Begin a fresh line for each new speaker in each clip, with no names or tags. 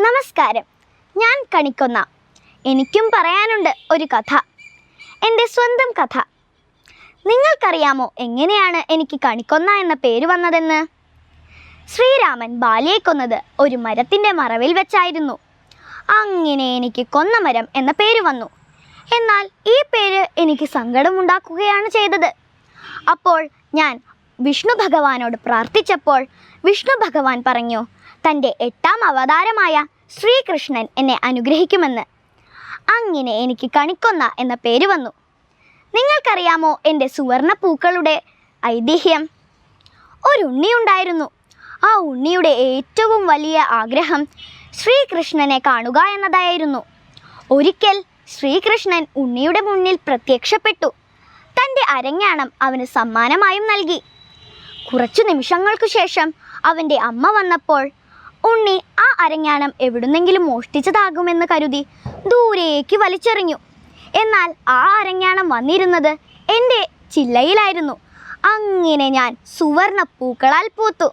നമസ്കാരം. ഞാൻ കണിക്കൊന്ന. എനിക്കും പറയാനുണ്ട് ഒരു കഥ. എന്റെ സ്വന്തം കഥ. നിങ്ങൾക്കറിയാമോ എങ്ങനെയാണ് എനിക്ക് കണിക്കൊന്ന എന്ന പേര് വന്നതെന്ന്? ശ്രീരാമൻ ബാലിയെ കൊന്നത് ഒരു മരത്തിന്റെ മറവിൽ വെച്ചായിരുന്നു. അങ്ങനെ എനിക്ക് കൊന്നമരം എന്ന പേര് വന്നു. എന്നാൽ ഈ പേര് എനിക്ക് സങ്കടമുണ്ടാക്കുകയാണ് ചെയ്തത്. അപ്പോൾ ഞാൻ വിഷ്ണു ഭഗവാനോട് പ്രാർത്ഥിച്ചപ്പോൾ വിഷ്ണു ഭഗവാൻ പറഞ്ഞു തന്റെ എട്ടാം അവതാരമായ ശ്രീകൃഷ്ണൻ എന്നെ അനുഗ്രഹിക്കുമെന്ന്. അങ്ങനെ എനിക്ക് കണിക്കൊന്ന എന്ന പേര് വന്നു. നിങ്ങൾക്കറിയാമോ എന്റെ സുവർണ പൂക്കളുടെ ഐതിഹ്യം? ഒരു ഉണ്ണിയുണ്ടായിരുന്നു ആ ഉണ്ണിയുടെ ഏറ്റവും വലിയ ആഗ്രഹം ശ്രീകൃഷ്ണനെ കാണുക എന്നതായിരുന്നു. ഒരിക്കൽ ശ്രീകൃഷ്ണൻ ഉണ്ണിയുടെ മുന്നിൽ പ്രത്യക്ഷപ്പെട്ടു. തന്റെ അരങ്ങാണം അവന് സമ്മാനമായും നൽകി. കുറച്ചു നിമിഷങ്ങൾക്കു ശേഷം അവന്റെ അമ്മ വന്നപ്പോൾ ഉണ്ണി ആ അരഞ്ഞാണം എവിടുന്നെങ്കിലും മോഷ്ടിച്ചതാകുമെന്ന് കരുതി ദൂരേക്ക് വലിച്ചെറിഞ്ഞു. എന്നാൽ ആ അരഞ്ഞാണം വന്നിരുന്നത് എന്റെ ചില്ലയിലായിരുന്നു. അങ്ങനെ ഞാൻ സുവർണ പൂക്കളാൽ പൂത്തു.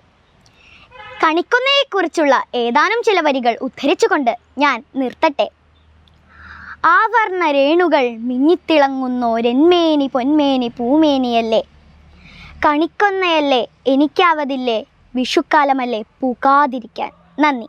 കണിക്കൊന്നയെക്കുറിച്ചുള്ള ഏതാനും ചില വരികൾ ഉദ്ധരിച്ചുകൊണ്ട് ഞാൻ നിർത്തട്ടെ. ആവർണ രേണുകൾ മിന്നിത്തിളങ്ങുന്നോരെന്മേനി പൊന്മേനി പൂമേനിയല്ലേ? കണിക്കൊന്നയല്ലേ എനിക്കാവതില്ലേ? വിഷുക്കാലമല്ലേ പൂക്കാതിരിക്കാൻ. നന്ദി.